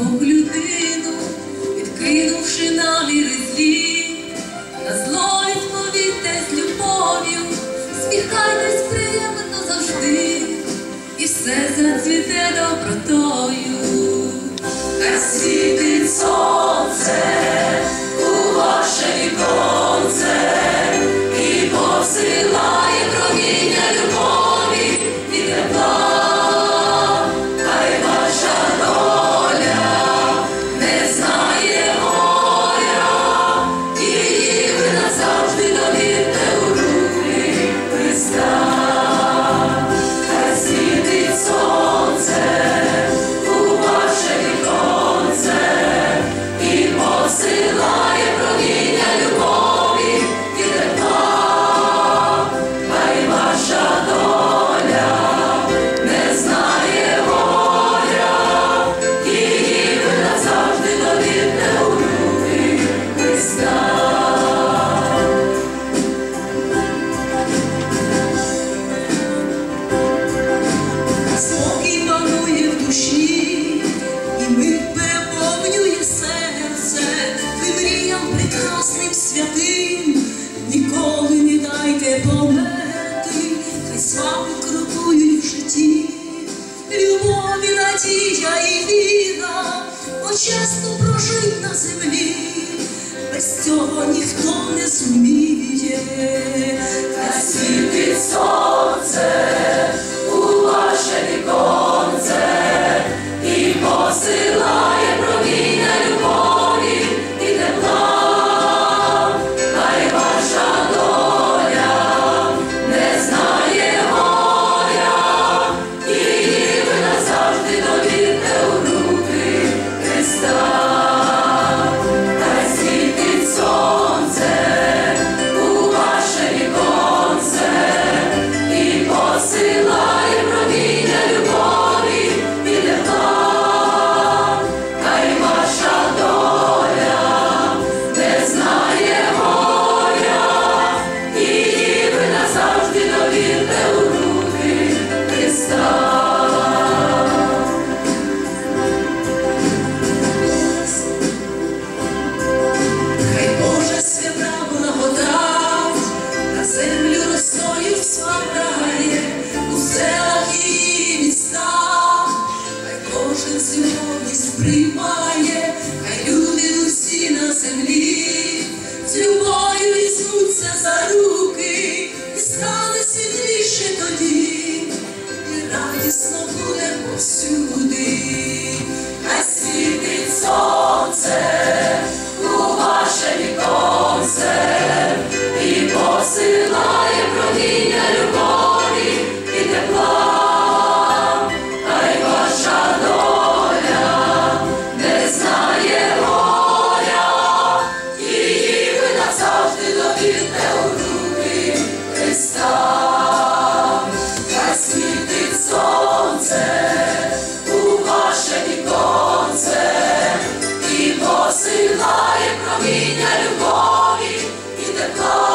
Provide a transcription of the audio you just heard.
Бог людину, відкинувши наміри злі, на зло відповідьте з любов'ю, сміхайтесь приємно завжди, і все зацвіте добро. крокують в житті, любові, надія і віра, бо чесно прожить на землі, без цього ніхто не зуміє. сьогодні приймає, хай люди усі на землі, з любов'ю візьмуться за руки і стане світліше тоді, і радісно буде повсюди, хай світить сонце у ваше віконце і посилає. силає проміння любові і тепла.